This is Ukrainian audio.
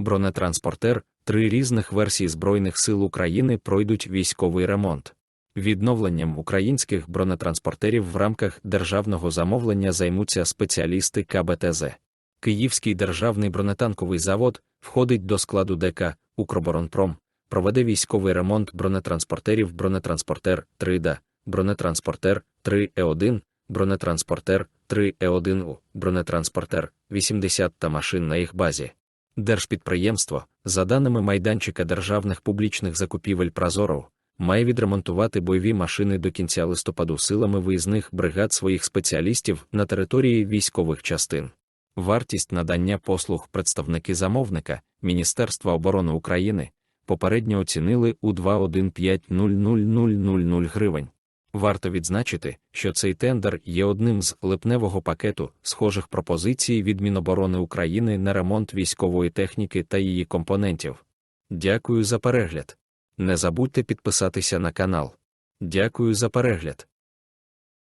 бронетранспортер, три різних версії Збройних сил України пройдуть військовий ремонт. Відновленням українських бронетранспортерів в рамках державного замовлення займуться спеціалісти КБТЗ. Київський державний бронетанковий завод входить до складу ДК Укроборонпром, проведе військовий ремонт бронетранспортерів бронетранспортер 3ДА, бронетранспортер 3Е1, бронетранспортер 3Е1У, бронетранспортер 80 та машин на їх базі. Держпідприємство, за даними майданчика державних публічних закупівель Прозоро, має відремонтувати бойові машини до кінця листопаду силами виїзних бригад своїх спеціалістів на території військових частин. Вартість надання послуг представники замовника Міністерства оборони України попередньо оцінили у 2,1500000 гривень. Варто відзначити, що цей тендер є одним з липневого пакету схожих пропозицій від Міноборони України на ремонт військової техніки та її компонентів. Дякую за перегляд. Не забудьте підписатися на канал. Дякую за перегляд.